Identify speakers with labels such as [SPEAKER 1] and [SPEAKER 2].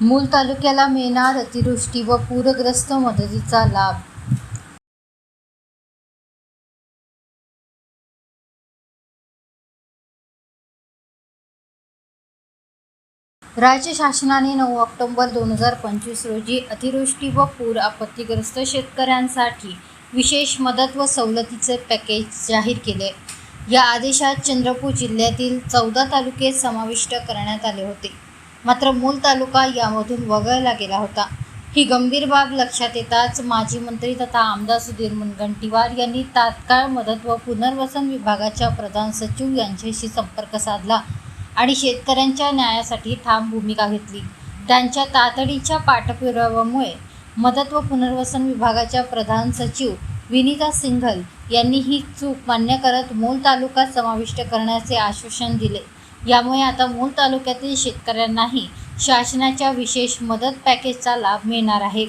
[SPEAKER 1] मूल तालुक्याला मिळणार अतिवृष्टी व पूरग्रस्त मदतीचा लाभ. राज्य शासनाने नऊ ऑक्टोबर दोन हजार पंचवीस रोजी अतिवृष्टी व पूर आपत्तीग्रस्त शेतकऱ्यांसाठी विशेष मदत व सवलतीचे पॅकेज जाहीर केले. या आदेशात चंद्रपूर जिल्ह्यातील चौदा तालुके समाविष्ट करण्यात आले होते. मात्र मूल तालुका यामधून वगळला गेला होता. ही गंभीर बाब लक्षात येताच माजी मंत्री तथा आमदार सुधीर मुनगंटीवार यांनी तात्काळ मदत व पुनर्वसन विभागाच्या प्रधान सचिव यांच्याशी संपर्क साधला आणि शेतकऱ्यांच्या न्यायासाठी ठाम भूमिका घेतली. त्यांच्या तातडीच्या पाठपुराव्यामुळे मदत व पुनर्वसन विभागाच्या प्रधान सचिव विनीता सिंघल यांनी ही चूक मान्य करत मूल तालुका समाविष्ट करण्याचे आश्वासन दिले. यामुळे आता मूल तालुक्यातील शेतकऱ्यांनाही शासनाच्या विशेष मदत पॅकेजचा लाभ मिळणार आहे.